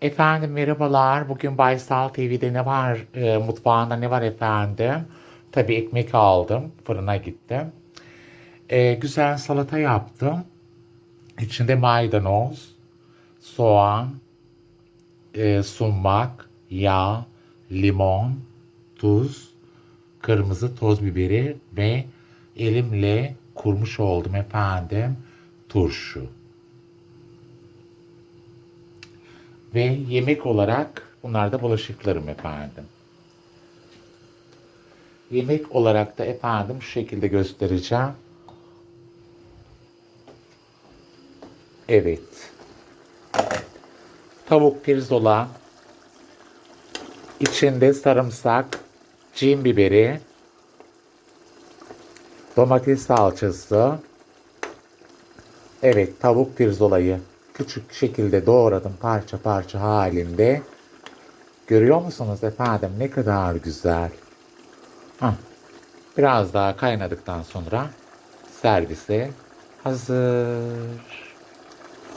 Efendim merhabalar. Bugün Baysal TV'de ne var? E, mutfağında ne var efendim? Tabii ekmek aldım. Fırına gittim. E, güzel salata yaptım. İçinde maydanoz, soğan, e, sumak, yağ, limon, tuz, kırmızı toz biberi ve elimle kurmuş oldum efendim turşu. Ve yemek olarak bunlar da bulaşıklarım efendim. Yemek olarak da efendim şu şekilde göstereceğim. Evet. Tavuk pirzola. içinde sarımsak, cin biberi, domates salçası. Evet, tavuk pirzolayı küçük şekilde doğradım parça parça halinde. Görüyor musunuz efendim ne kadar güzel. Hah. Biraz daha kaynadıktan sonra servise hazır.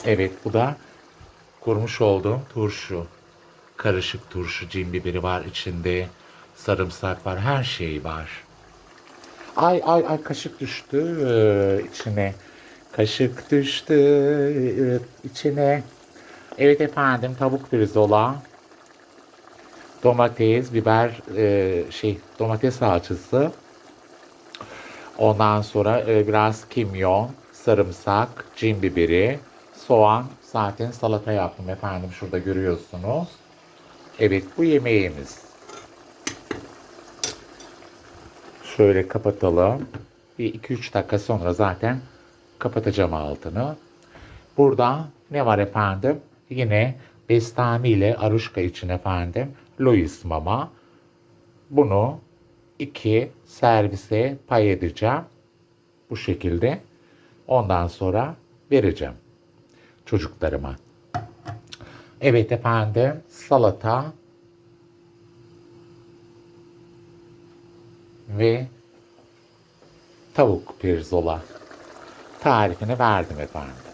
Evet bu da kurmuş olduğum turşu. Karışık turşu, cin biberi var içinde. Sarımsak var, her şey var. Ay ay ay kaşık düştü ee, içine. Kaşık düştü içine. Evet efendim tavuk pirzola. Domates, biber, e, şey domates salçası. Ondan sonra e, biraz kimyon, sarımsak, cin biberi, soğan. Zaten salata yaptım efendim şurada görüyorsunuz. Evet bu yemeğimiz. Şöyle kapatalım. Bir 2-3 dakika sonra zaten kapatacağım altını. Burada ne var efendim? Yine bestami ile aruşka için efendim. Louis mama. Bunu iki servise pay edeceğim. Bu şekilde. Ondan sonra vereceğim çocuklarıma. Evet efendim salata ve tavuk pirzola താഴ്ക്കുന്ന താഴ്ന്നു കാണുന്നത്